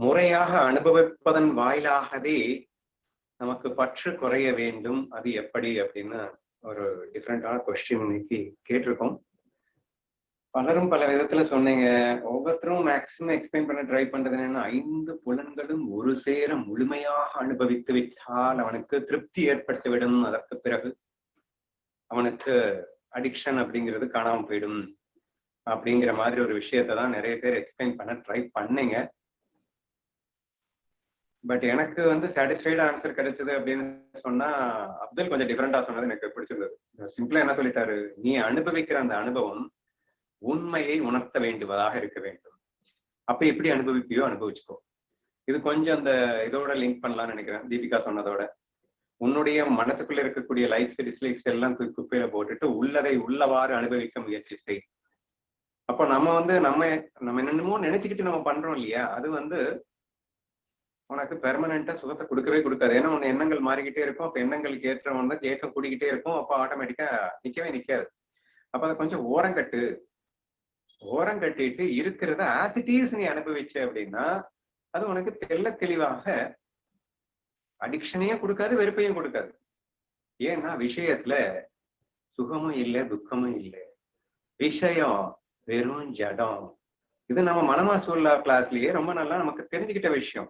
முறையாக அனுபவிப்பதன் வாயிலாகவே நமக்கு பற்று குறைய வேண்டும். அது எப்படி அப்படின்னு ஒரு டிஃப்ரெண்டான கொஸ்டின் இன்னைக்கு கேட்டிருக்கோம். பலரும் பல விதத்துல சொன்னீங்க. ஒவ்வொருத்தரும் மேக்சிமம் எக்ஸ்பிளைன் பண்ண ட்ரை பண்றது என்னன்னா ஐந்து புலன்களும் ஒரு சேர முழுமையாக அனுபவித்து விட்டால் அவனுக்கு திருப்தி ஏற்பட்டுவிடும். அதற்கு பிறகு அவனுக்கு அடிக்ஷன் அப்படிங்கிறது காணாம போயிடும். அப்படிங்கிற மாதிரி ஒரு விஷயத்தை தான் நிறைய பேர் எக்ஸ்பிளைன் பண்ண ட்ரை பண்ணீங்க. பட் எனக்கு வந்து சாட்டிஸ்ஃபைடு ஆன்சர் கிடைச்சது அப்படின்னு சொன்னா அப்துல் கொஞ்சம் டிஃப்ரெண்டா சொன்னது எனக்கு பிடிச்சிருந்தது. சிம்பிளா என்ன சொல்லிட்டாரு? நீ அனுபவிக்கிற அந்த அனுபவம் உண்மையை உணர்த்த வேண்டுவதாக இருக்க வேண்டும். அப்ப எப்படி அனுபவிப்பியோ அனுபவிச்சுக்கோ. இது கொஞ்சம் அந்த இதோட லிங்க் பண்ணலாம்னு நினைக்கிறேன். தீபிகா சொன்னதோட. உன்னுடைய மனசுக்குள்ள இருக்கக்கூடிய லைக்ஸ் டிஸ்லைக்ஸ் எல்லாம் தூக்கி குப்பையில போட்டுட்டு உள்ளதை உள்ளவாறு அனுபவிக்க முயற்சி செய். அப்போ நம்ம வந்து நம்ம நம்ம என்னென்னமோ நினைச்சுக்கிட்டு நம்ம பண்றோம் இல்லையா? அது வந்து உனக்கு பெர்மனண்டா சுகத்தை கொடுக்கவே கொடுக்காது. ஏன்னா உன் எண்ணங்கள் மாறிக்கிட்டே இருக்கும். அப்ப எண்ணங்களுக்கு ஏற்றவன் தான் ஏற்றம் கூடிக்கிட்டே இருக்கும். அப்போ ஆட்டோமேட்டிக்கா நிக்கவே நிக்காது. அப்ப அதை கொஞ்சம் ஓரம் கட்டு ஓரம் கட்டிட்டு இருக்கிறத ஆசிட்டிஸ் நீ அனுபவிச்ச அப்படின்னா அது உனக்கு தெல்ல தெளிவாக அடிக்ஷனையும் கொடுக்காது வெறுப்பையும் கொடுக்காது. ஏன்னா விஷயத்துல சுகமும் இல்லை துக்கமும் இல்லை. விஷயம் வெறும் ஜடம். இது நம்ம மனமா சூழலா கிளாஸ்லயே ரொம்ப நல்லா நமக்கு தெரிஞ்சுக்கிட்ட விஷயம்.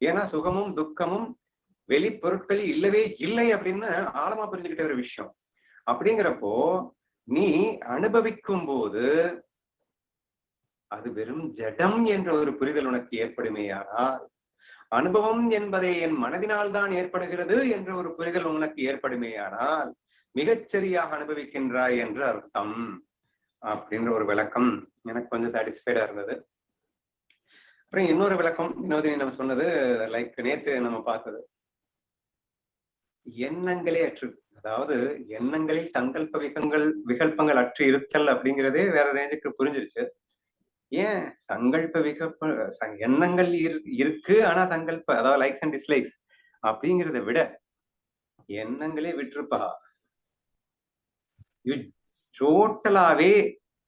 ஏன்னா சுகமும் துக்கமும் வெளிப்பொருட்கள் இல்லவே இல்லை அப்படின்னு ஆழமா புரிஞ்சுக்கிட்ட ஒரு விஷயம். அப்படிங்கிறப்போ நீ அனுபவிக்கும் போது அது வெறும் ஜடம் என்ற ஒரு புரிதல் உனக்கு ஏற்படுமேயானால் அனுபவம் என்பதை என் மனதினால் தான் ஏற்படுகிறது என்ற ஒரு புரிதல் உனக்கு ஏற்படுமேயானால் மிகச்சரியாக அனுபவிக்கின்றாய் என்று அர்த்தம். அப்படின்ற ஒரு விளக்கம் எனக்கு கொஞ்சம் சாட்டிஸ்ஃபைடா இருந்தது. அப்புறம் இன்னொரு விளக்கம் வினோதினி நம்ம சொன்னது லைக் நேத்து நம்ம பார்த்தது. எண்ணங்களே அற்று அதாவது எண்ணங்களில் சங்கல்ப விகங்கள் விகல்பங்கள் அற்று இருத்தல் அப்படிங்கிறதே வேற ரேஞ்சுக்கு புரிஞ்சிருச்சு. ஏன்? சங்கல்ப விகல்ப எண்ணங்கள் இருக்கு ஆனா சங்கல்ப அதாவது லைக்ஸ் அண்ட் டிஸ்லைக்ஸ் அப்படிங்கிறத விட எண்ணங்களே விட்டுருப்பா. டோட்டலாவே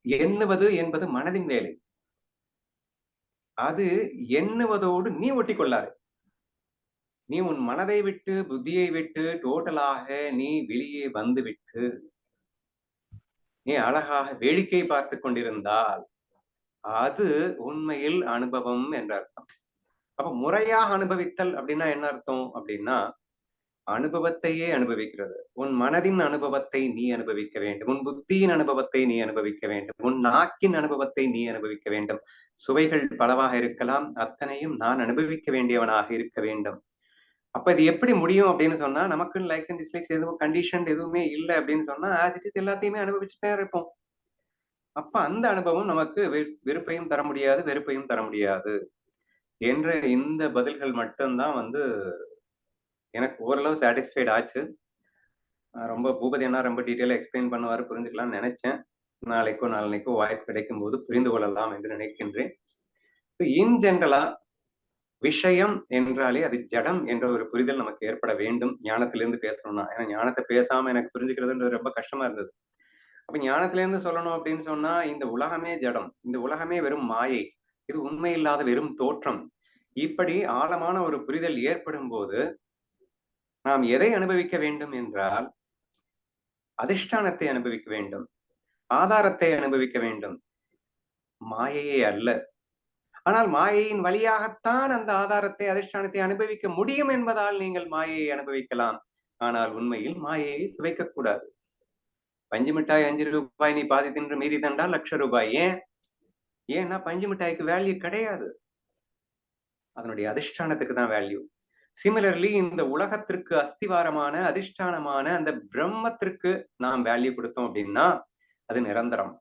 எண்ணுவது என்பது மனதின் வேலை. அது எண்ணுவதோடு நீ ஒட்டி கொள்ளாது நீ உன் மனதை விட்டு புத்தியை விட்டு டோட்டலாக நீ வெளியே வந்து விட்டு நீ அழகாக வேடிக்கை பார்த்து கொண்டிருந்தால் அது உண்மையில் அனுபவம் என்ற அர்த்தம். அப்ப முறையாக அனுபவித்தல் அப்படின்னா என்ன அர்த்தம்? அப்படின்னா அனுபவத்தையே அனுபவிக்கிறது. உன் மனதின் அனுபவத்தை நீ அனுபவிக்க வேண்டும். உன் புத்தியின் அனுபவத்தை நீ அனுபவிக்க வேண்டும். உன் நாக்கின் அனுபவத்தை நீ அனுபவிக்க வேண்டும். சுவைகள் பலவாக இருக்கலாம். அத்தனையும் நான் அனுபவிக்க வேண்டியவனாக இருக்க வேண்டும். அப்ப இது எப்படி முடியும் அப்படின்னு சொன்னா நமக்கு லைக்ஸ் அண்ட் டிஸ்லைக்ஸ் எதுவும் கண்டிஷன் எதுவுமே இல்லை அப்படின்னு சொன்னா ஆஸ் இட் இஸ் எல்லாத்தையுமே அனுபவிச்சுட்டே இருப்போம். அப்ப அந்த அனுபவம் நமக்கு வெறுப்பையும் தர முடியாது வெறுப்பையும் தர முடியாது. என்ற இந்த பதில்கள் மட்டும்தான் வந்து எனக்கு ஓரளவு சாட்டிஸ்ஃபைட் ஆச்சு. ரொம்ப பூபதி அண்ணா ரொம்ப டீட்டெயிலாக எக்ஸ்பிளைன் பண்ணுவாரு புரிஞ்சுக்கலாம்னு நினைச்சேன். நாளைக்கோ நாளைக்கோ வாய்ப்பு கிடைக்கும் போது புரிந்து கொள்ளலாம் என்று நினைக்கின்றேன். இன் ஜென்ரலா விஷயம் என்றாலே அது ஜடம் என்ற ஒரு புரிதல் நமக்கு ஏற்பட வேண்டும். ஞானத்திலிருந்து பேசணும்னா. ஏன்னா ஞானத்தை பேசாம எனக்கு புரிஞ்சுக்கிறதுன்றது ரொம்ப கஷ்டமா இருந்தது. அப்ப ஞானத்திலிருந்து சொல்லணும் அப்படின்னு சொன்னா இந்த உலகமே ஜடம். இந்த உலகமே வெறும் மாயை. இது உண்மை இல்லாத வெறும் தோற்றம். இப்படி ஆழமான ஒரு புரிதல் ஏற்படும் போது நாம் எதை அனுபவிக்க வேண்டும் என்றால் அதிஷ்டானத்தை அனுபவிக்க வேண்டும் ஆதாரத்தை அனுபவிக்க வேண்டும். மாயையே அல்ல. ஆனால் மாயையின் வழியாகத்தான் அந்த ஆதாரத்தை அதிஷ்டானத்தை அனுபவிக்க முடியும் என்பதால் நீங்கள் மாயையை அனுபவிக்கலாம். ஆனால் உண்மையில் மாயையை சுவைக்க கூடாது. பஞ்சு மிட்டாய் அஞ்சு ரூபாய் நீ பாதி தின்று மீதி தண்டா லட்ச ரூபாய். ஏன்? ஏன்னா பஞ்சு மிட்டாய்க்கு வேல்யூ கிடையாது. அதனுடைய அதிஷ்டானத்துக்கு தான் வேல்யூ சிமிலர்லி இந்த உலகத்திற்கு அஸ்திவாரமான அதிஷ்டானமான அந்த பிரம்மத்திற்கு நாம் வேல்யூ கொடுத்தோம் அப்படின்னா அது நிரந்தரம்.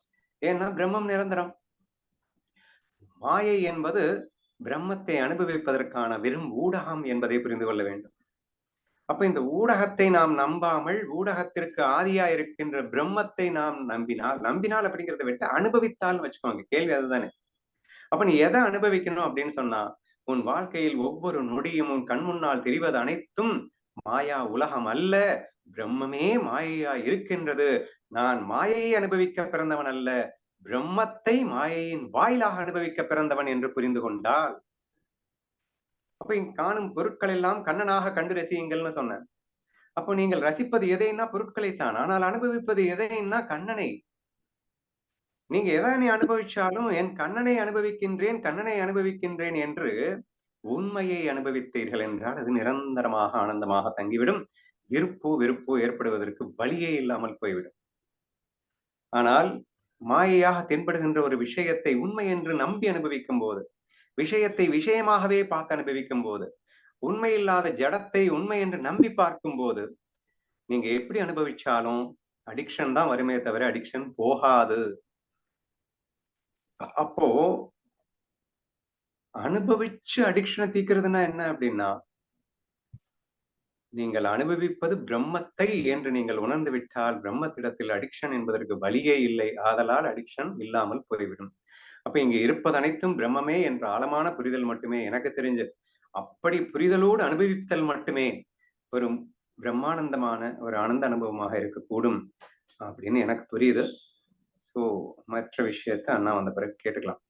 ஏன்னா பிரம்மம் நிரந்தரம். மாயை என்பது பிரம்மத்தை அனுபவிப்பதற்கான வெறும் ஊடகம் என்பதை புரிந்து கொள்ள வேண்டும். அப்ப இந்த ஊடகத்தை நாம் நம்பாமல் ஊடகத்திற்கு ஆதியா இருக்கின்ற பிரம்மத்தை நாம் நம்பினால் நம்பினால் அப்படிங்கிறத விட்டு அனுபவித்தால் வச்சுக்கோங்க. கேள்வி அதுதானே. அப்ப நீ எதை அனுபவிக்கணும் அப்படின்னு சொன்னா உன் வாழ்க்கையில் ஒவ்வொரு நொடியும் உன் கண் முன்னால் தெரிவது அனைத்தும் மாயா உலகம் அல்ல. பிரம்மமே மாயையா இருக்கின்றது. நான் மாயையை அனுபவிக்க பிறந்தவன் அல்ல. பிரம்மத்தை மாயையின் வாயிலாக அனுபவிக்க பிறந்தவன் என்று புரிந்து கொண்டால். அப்ப இங்க காணும் பொருட்கள் எல்லாம் கண்ணனாக கண்டு ரசியுங்கள்னு சொன்னேன். அப்போ நீங்கள் ரசிப்பது எதைன்னா பொருட்களைத்தான். ஆனால் அனுபவிப்பது எதைன்னா கண்ணனை. நீங்க எதை நீ அனுபவிச்சாலும் என் கண்ணனை அனுபவிக்கின்றேன் கண்ணனை அனுபவிக்கின்றேன் என்று உண்மையை அனுபவித்தீர்கள் என்றால் அது நிரந்தரமாக ஆனந்தமாக தங்கிவிடும். விருப்போ வெறுப்போ ஏற்படுவதற்கு வழியே இல்லாமல் போய்விடும். ஆனால் மாயையாக தென்படுகின்ற ஒரு விஷயத்தை உண்மை என்று நம்பி அனுபவிக்கும் போது விஷயத்தை விஷயமாகவே பார்த்து அனுபவிக்கும் போது உண்மை இல்லாத ஜடத்தை உண்மை என்று நம்பி பார்க்கும் போது நீங்க எப்படி அனுபவிச்சாலும் அடிக்ஷன் தான் வருமே தவிர அடிக்ஷன் போகாது. அப்போ அனுபவிச்சு அடிக்ஷனை தீக்கிறதுனா என்ன அப்படின்னா நீங்கள் அனுபவிப்பது பிரம்மத்தை என்று நீங்கள் உணர்ந்து விட்டால் பிரம்மத்திடத்தில் அடிக்ஷன் என்பதற்கு வழியே இல்லை. ஆதலால் அடிக்ஷன் இல்லாமல் போய்விடும். அப்ப இங்க இருப்பது அனைத்தும் பிரம்மமே என்ற ஆழமான புரிதல் மட்டுமே. எனக்கு தெரிஞ்சு அப்படி புரிதலோடு அனுபவித்தல் மட்டுமே ஒரு பிரம்மானந்தமான ஒரு ஆனந்த அனுபவமாக இருக்கக்கூடும் அப்படின்னு எனக்கு புரியுது. ஸோ மற்ற விஷயத்த அண்ணா வந்த பிறகு கேட்டுக்கலாம்.